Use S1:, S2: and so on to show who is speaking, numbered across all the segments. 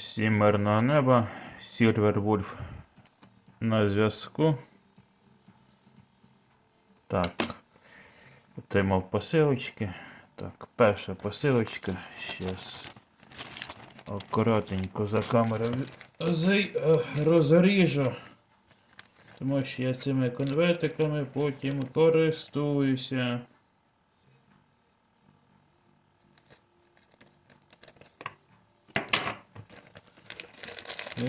S1: Всім мирного неба. Сільвер Вульф на зв'язку. Так. Отримав посилочки. Так, перша посилочка. Щас акуратненько за камерою е, розріжу. Тому що я цими конвертиками потім користуюся.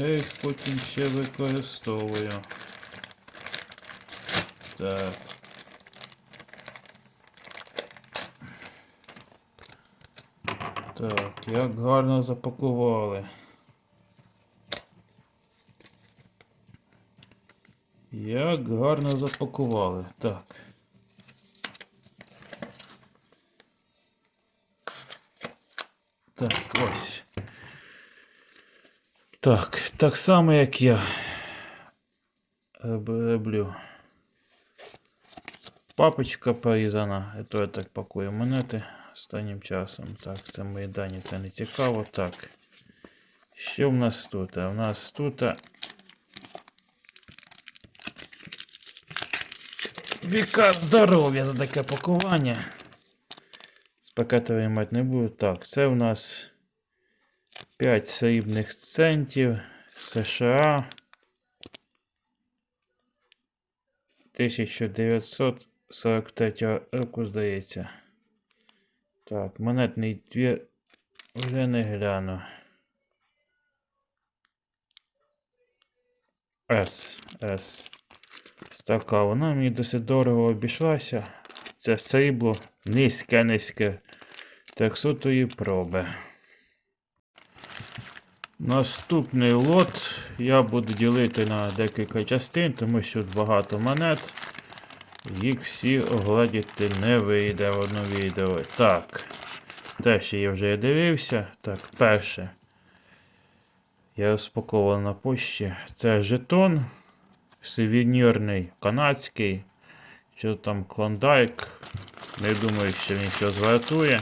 S1: Я їх потім ще використовую. Так. Так, як гарно запакували. Як гарно запакували. Так. Так, ось. Так, так само, як я роб- роблю. Папочка порізана, то я так пакую монети останнім часом. Так, це мої дані, це не цікаво. Так. Що в нас тут? В нас тут. Віка здоров'я за таке пакування. З пакетової мать не буду. Так, це в нас 5 срібних центів США 1943 року, здається. Так, монетний двір вже не гляну. С. С. Така, вона мені досить дорого обійшлася. Це срібло низьке-низьке. Трьохсотої проби. Наступний лот я буду ділити на декілька частин, тому що багато монет. Їх всі оглядіти не вийде в одно відео. Так. Те, що я вже дивився. Так, перше. Я розпаковував на пошті. Це жетон. Сувенірний канадський. Що там клондайк. Не думаю, що він щось вартує.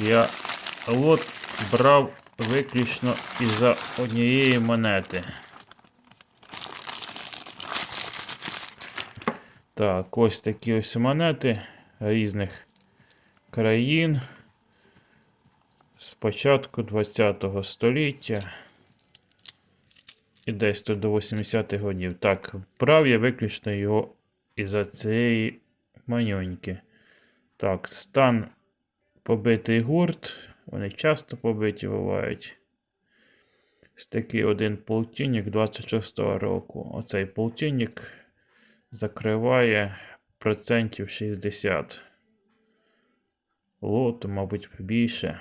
S1: Я лот брав виключно із-за однієї монети. Так, ось такі ось монети різних країн. З початку 20-го століття. І десь тут до 80-х годів. Так, брав я виключно його із-за цієї манюньки. Так, стан побитий гурт. Вони часто побиті бувають. Ось такий один полтинник 26-го року. Оцей полтинник закриває процентів 60. Лоту, мабуть, більше.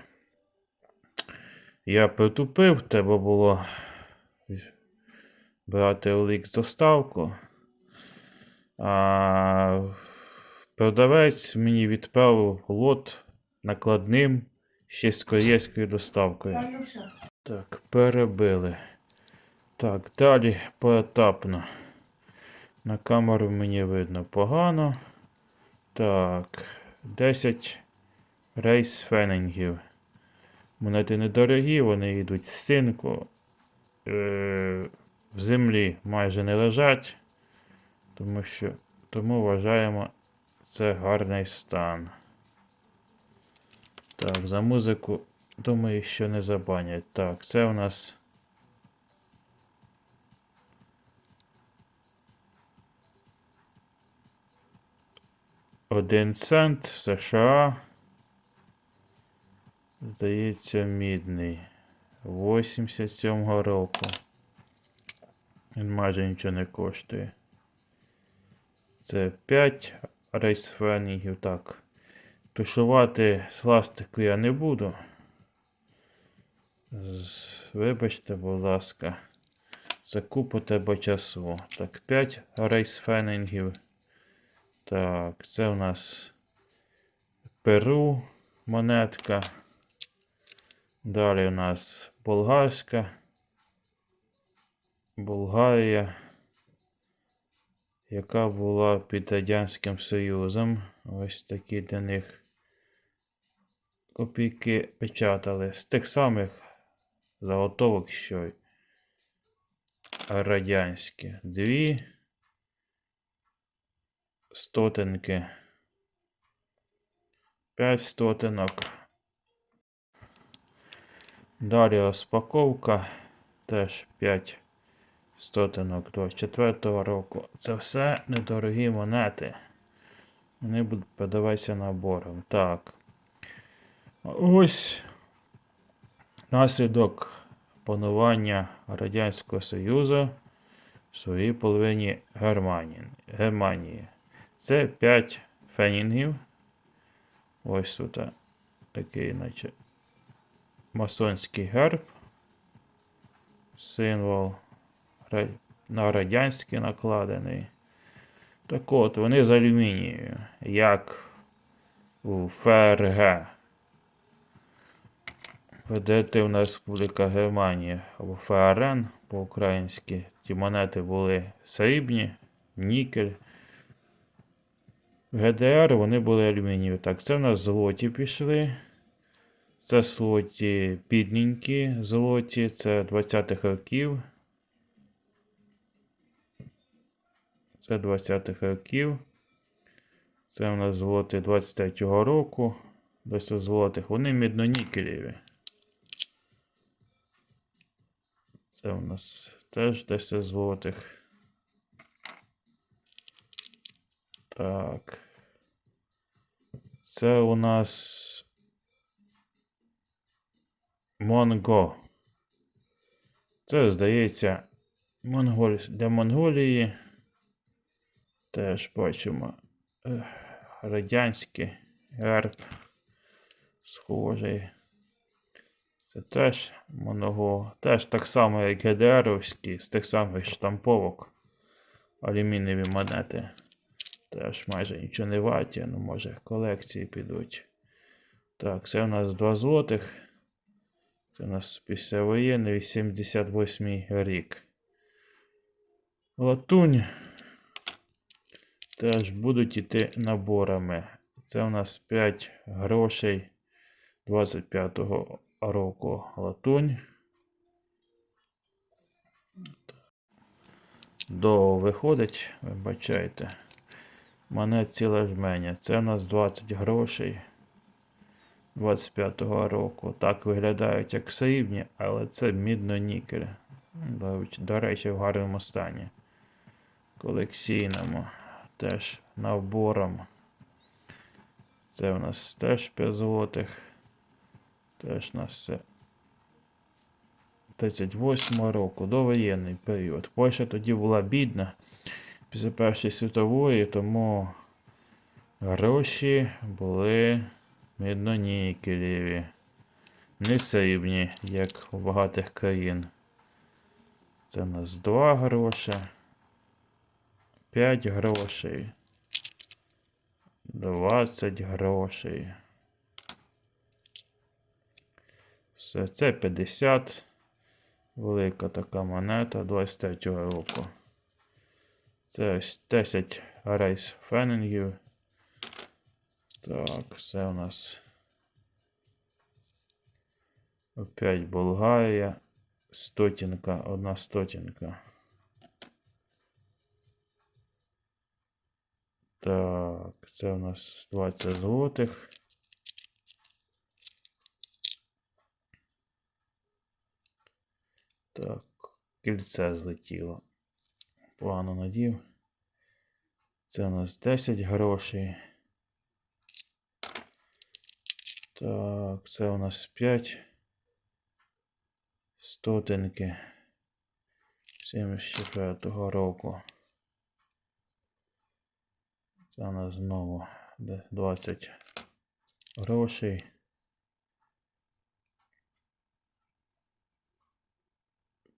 S1: Я притупив, треба було брати OLX доставку. А продавець мені відправив лот накладним ще з кур'єрською доставкою. Так, перебили. Так, далі поетапно. На камеру мені видно погано. Так, 10 рейс фенінгів. Монети недорогі, вони йдуть з синку. Е, в землі майже не лежать. Тому що тому вважаємо це гарний стан. Так, за музику, думаю, що не забанять. Так, це у нас. Один цент США. Здається, мідний. 87-го року. Він майже нічого не коштує. Це 5 рейсфенігів. Так. Тушувати з пластику я не буду. Вибачте, будь ласка. Це купу тебе часу. Так, 5 рейсфенінгів. Так, це у нас Перу монетка. Далі у нас болгарська. Болгарія, яка була під Радянським Союзом. Ось такі для них копійки печатали. З тих самих заготовок, що й радянські. Дві стотинки. П'ять стотинок. Далі розпаковка. Теж 5 стотинок 24 року. Це все недорогі монети. Вони будуть подаватися набором. Так. Ось наслідок панування Радянського Союзу в своїй половині Германії. Це 5 фенінгів. Ось тут такий, наче масонський герб. Символ на радянський накладений. Так от, вони з алюмінію, як у ФРГ. Федеративна Республіка Германія або ФРН по-українськи. Ті монети були срібні, нікель. В ГДР вони були алюмінієві. Так, це в нас злоті пішли. Це злоті підненькі злоті, це 20-х років. Це 20-х років. Це у нас злоти 23-го року. 10 злотих. Вони міднонікелєві. Це у нас теж 10 злотих. Так. Це у нас Монго. Це, здається, Монголь... для Монголії. Теж бачимо радянський герб схожий. Це теж Монго. Теж так само, як ГДРовські, з тих самих штамповок. Алюмінієві монети. Теж майже нічого не ваті, ну може колекції підуть. Так, це у нас 2 злотих. Це у нас післявоєнний 88 рік. Латунь теж будуть іти наборами. Це у нас 5 грошей 25-го року латунь. Довго виходить, ви бачаєте. Монет ціле жменя. Це у нас 20 грошей 25-го року. Так виглядають як срібні, але це мідно-нікель. До, до речі, в гарному стані. Колекційному. Теж набором. Це у нас теж 5 злотих. Теж нас це 38 року, довоєнний період. Польща тоді була бідна після Першої світової, тому гроші були міднонікелєві, не срібні, як у багатих країн. Це у нас 2 гроші, 5 грошей, 20 грошей. Все, це 50. Велика така монета 23-го року. Це ось 10 рейс фенінгів. Так, це у нас опять Болгарія. Стотінка, одна стотінка. Так, це у нас 20 злотих. Так, кільце злетіло. Погано надів. Це у нас 10 грошей. Так, це у нас 5 стотинки 74-го року. Це у нас знову де- 20 грошей.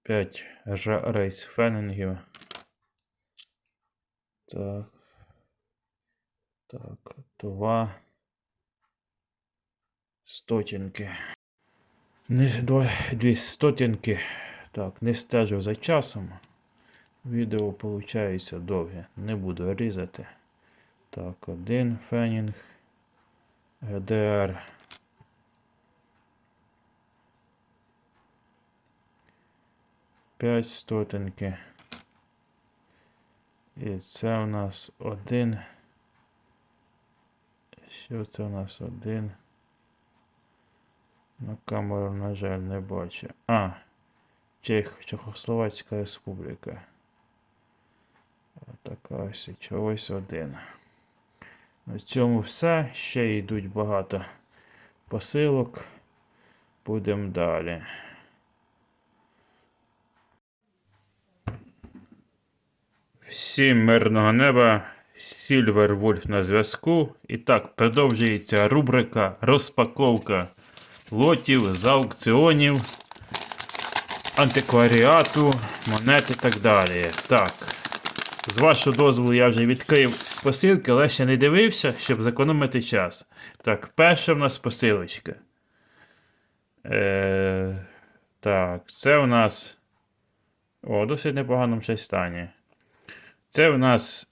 S1: П'ять рейс фенінгів. Так. Так, два стотінки. Дві стотінки. Так, не стежу за часом. Відео виходить довге. Не буду різати. Так, один фенінг. ГДР. 5 стотинки. І це у нас один. Що це у нас один? На камеру, на жаль, не бачу. А, Чех, Чехословацька Республіка. Така ось чогось один. На цьому все. Ще йдуть багато посилок. Будемо далі. Всім мирного неба. Сільвер Вольф на зв'язку. І так, продовжується рубрика розпаковка лотів з аукціонів, антикваріату, монет і так далі. Так. З вашого дозволу я вже відкрив посилки, але ще не дивився, щоб зекономити час. Так, перша в нас посилочка. Е, так, це в нас. О, досить непоганому ще стані. Це в нас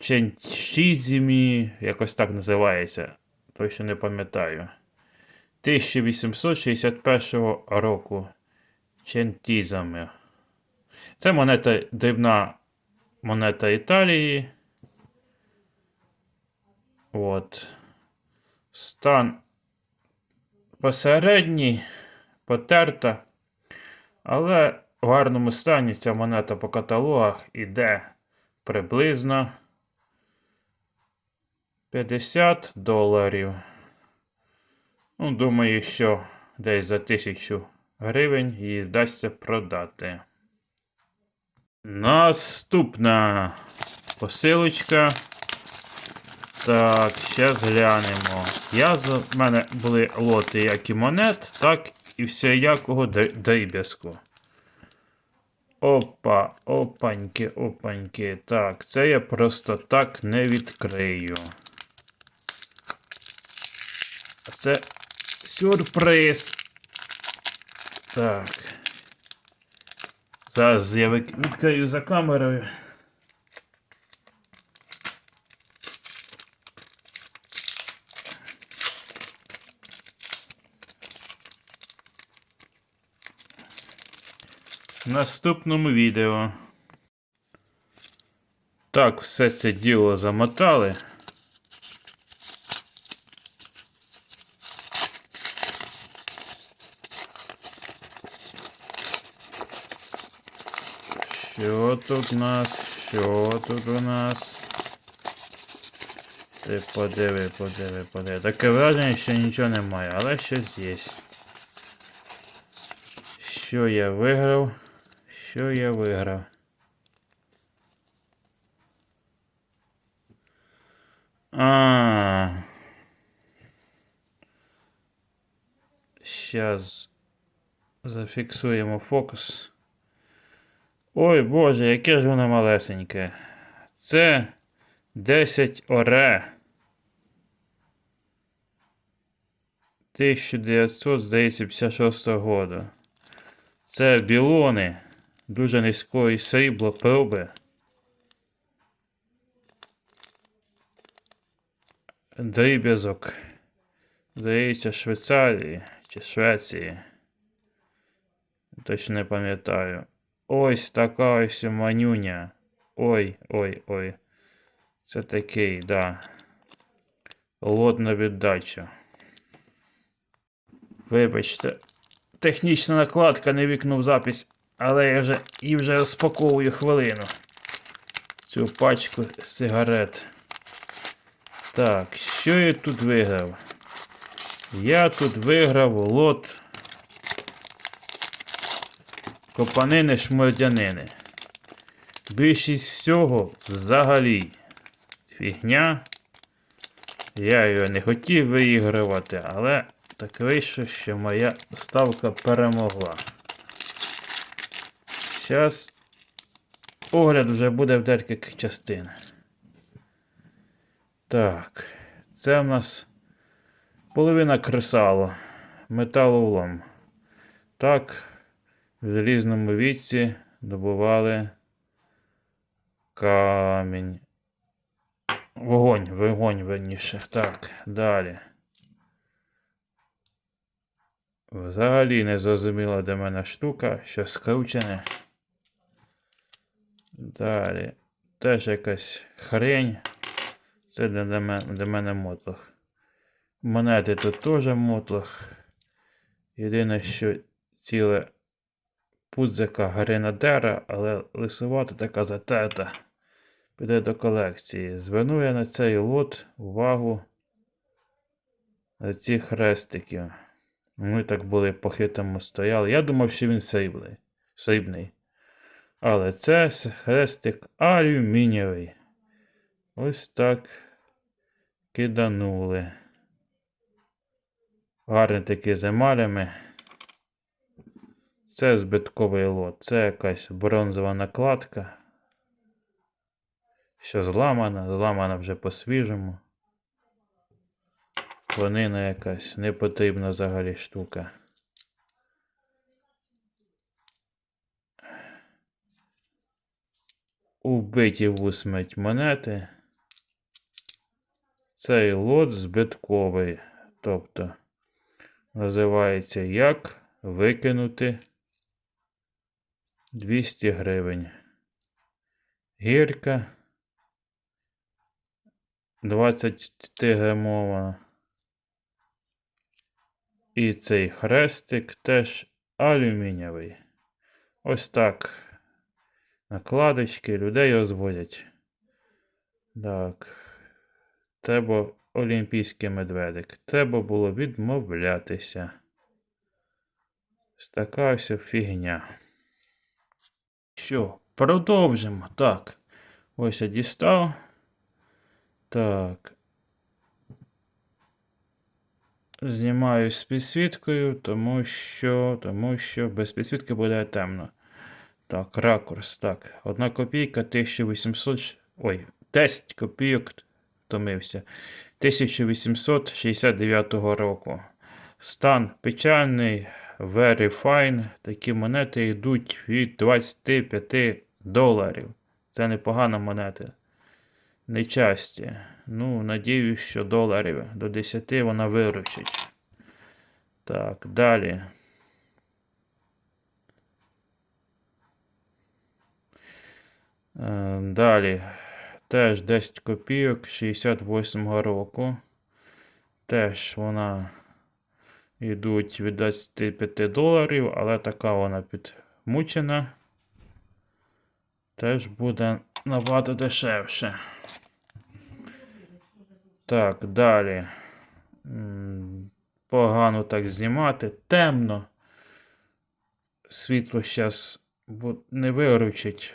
S1: Ченчізімі, якось так називається. Точно не пам'ятаю. 1861 року. Чентізами. Це монета дрібна монета Італії. От. Стан посередній, потерта. Але в гарному стані ця монета по каталогах іде приблизно 50 доларів. Ну, думаю, що десь за тисячу гривень її вдасться продати. Наступна посилочка. Так, ще зглянемо. Я в мене були лоти як і монет, так і всіякого дрі- дріб'язку. Опа, опаньки, опаньки. Так, це я просто так не відкрию. Це сюрприз. Так. Зараз я відкрию за камерою. Наступному відео. Так, все це діло замотали. Що тут у нас? Що тут у нас? Ти подиви, подиви, подиви. Таке враження, що нічого немає, але щось є. Що я виграв? Що я виграв? А. Сейчас зафіксуємо фокус. Ой Боже, яке ж воно малесеньке. Це 10 оре. 1900, здається, 56 году. Це білони дуже низької срібло проби. Дріб'язок. Здається, Швейцарії чи Швеції. Точно не пам'ятаю. Ось така ось манюня. Ой, ой, ой. Це такий, да. Лотна віддача. Вибачте. Технічна накладка не вікнув запись, але я вже і вже розпаковую хвилину. Цю пачку сигарет. Так, що я тут виграв? Я тут виграв лот копанини шмордянини. Більшість всього взагалі фігня. Я його не хотів виігрувати, але так вийшло, що моя ставка перемогла. Зараз огляд вже буде в декількох частин. Так, це в нас половина кресало, металолом. Так, в залізному віці добували камінь. Вогонь, вогонь верніше. Так, далі. Взагалі не зрозуміла для мене штука, що скручене. Далі. Теж якась хрень. Це для, мене, мотлох. Монети тут теж мотлох. Єдине, що ціле пудзика гренадера, але лисувата така затерта. Піде до колекції. Зверну я на цей лот увагу на ці хрестики. Ми так були по стояли. Я думав, що він срібний. Але це хрестик алюмінієвий. Ось так киданули. Гарний такий з емалями. Це збитковий лот. Це якась бронзова накладка. Що зламана, зламана вже по-свіжому. Конина якась непотрібна взагалі штука. Убиті в монети. Цей лот збитковий. Тобто називається Як викинути 200 гривень. Гірка 20 грамова. І цей хрестик теж алюмінієвий. Ось так. Накладочки людей розводять. Так. Треба олімпійський медведик. Треба було відмовлятися. Ось така ось фігня. Що, продовжимо. Так. Ось я дістав. Так. Знімаю з підсвіткою, тому що, тому що без підсвітки буде темно. Так, ракурс. Так. Одна копійка 1800. Ой, 10 копійок втомився. 1869 року. Стан печальний, very fine. Такі монети йдуть від 25 доларів. Це непогана монета. Нечасті. Ну, надіюсь, що доларів до 10 вона виручить. Так, далі. Далі. Теж 10 копійок 68-го року. Теж вона йдуть від 25 доларів, але така вона підмучена. Теж буде набагато дешевше. Так, далі. Погано так знімати. Темно. Світло зараз не виручить.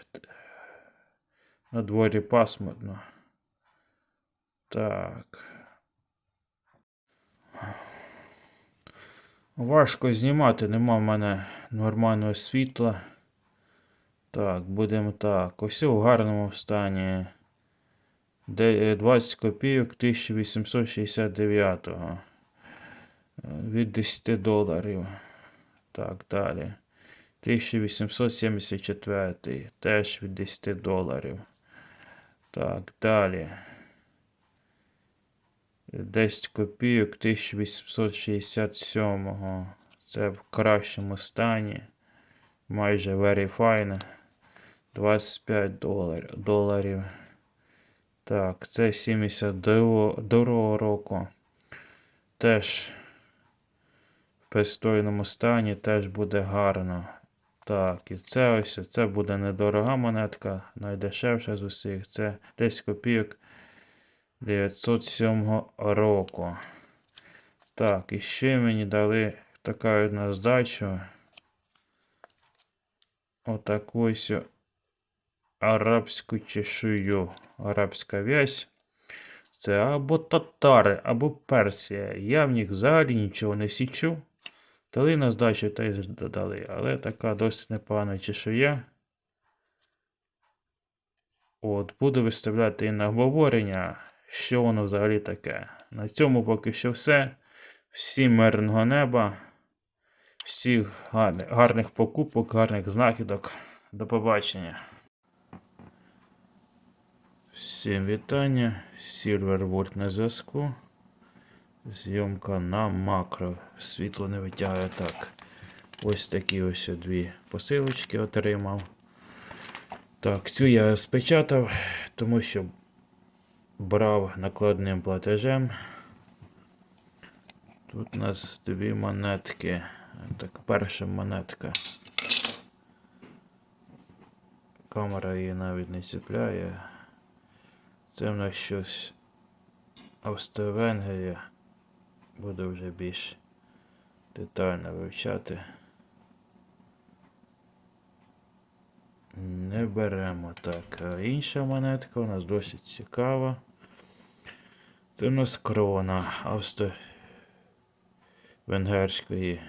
S1: На дворі пасмурно. Так. Важко знімати, нема в мене нормального світла. Так, будемо так. Ось у гарному стані. Е, 20 копійок 1869. Е, Від 10 доларів. Так, далі. 1874. Теж від 10 доларів. Так, далі. 10 копійок 1867. Це в кращому стані. Майже very fine. 25 долар, доларів. Так, це 72 року. Теж в пристойному стані теж буде гарно. Так, і це ось це буде недорога монетка, найдешевша з усіх. Це 10 копійок 907 року. Так, і ще мені дали така одна здачу. Отаку ось арабську чешую. Арабська вязь. Це або татари, або Персія. Я в них взагалі нічого не січу. Дали на здачу та й додали, але така досить непогана чешуя. От, буду виставляти і на обговорення, що воно взагалі таке. На цьому поки що все. Всім мирного неба, всіх гарних, гарних покупок, гарних знахідок. До побачення. Всім вітання. Silverwood на зв'язку. Зйомка на макро. Світло не витягує так. Ось такі ось дві посилочки отримав. Так, цю я спечатав, тому що брав накладним платежем. Тут у нас дві монетки. Так, перша монетка. Камера її навіть не чіпляє. Це в нас щось Австро-Венгрія. Буду вже більш детально вивчати. Не беремо так. Інша монетка у нас досить цікава. Це у нас крона Австро-Венгерської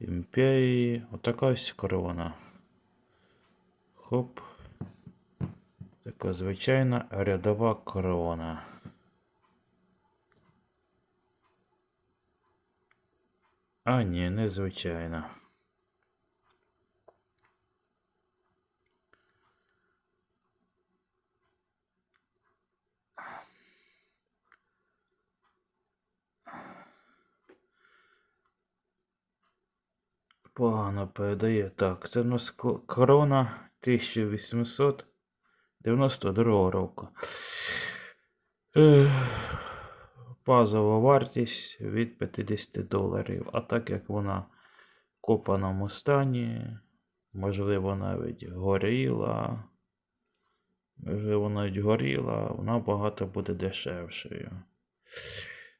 S1: імперії. Отака ось крона. Хоп. Така звичайна рядова крона. А, ні, незвичайна. Погано передає. Так, це в нас ко- корона 1892 року. Ех, Базова вартість від 50 доларів. А так як вона в копаному стані, можливо, навіть горіла. Можливо, навіть горіла, вона багато буде дешевшою.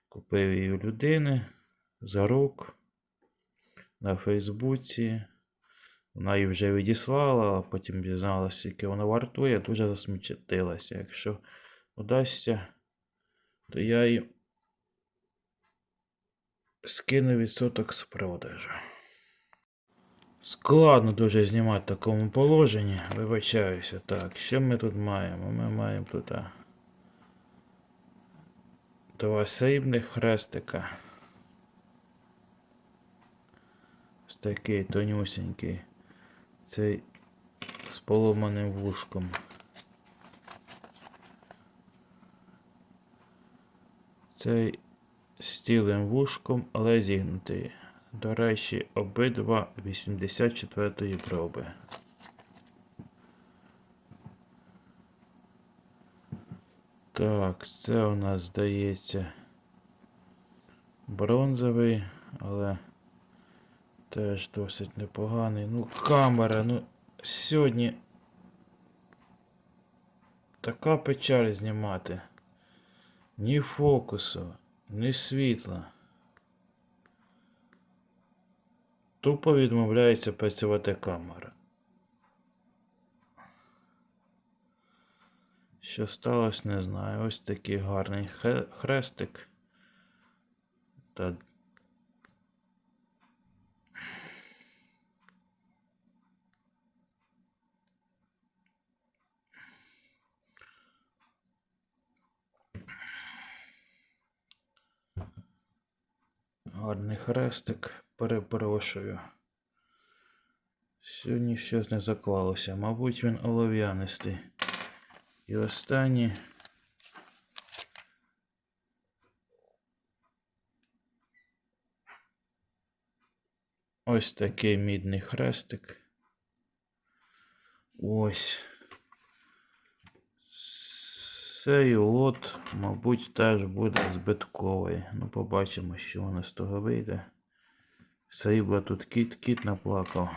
S1: Купив її у людини за рук на Фейсбуці. Вона її вже відіслала, а потім дізналася, скільки вона вартує, дуже засмучилася. Якщо удасться, то я їй скину відсоток з продажу. Складно дуже знімати в такому положенні. Вибачаюся. Так, що ми тут маємо? Ми маємо тут два срібних хрестика. Ось такий тонюсенький. Цей з поломаним вушком. Цей з цілим вушком, але зігнутий. До речі, обидва 84-ї проби. Так, це у нас здається бронзовий, але теж досить непоганий. Ну, камера, ну сьогодні така печаль знімати. Ні фокусу, ні світла. Тупо відмовляється працювати камера. Що сталося, не знаю. Ось такий гарний хрестик. Та гарний хрестик. Перепрошую. Сьогодні щось не заклалося. Мабуть, він олов'янистий. І останній. Ось такий мідний хрестик. Ось. Цей лот, мабуть, теж буде збитковий. Ну, побачимо, що воно з того вийде. Сейба тут кіт, кіт наплакав.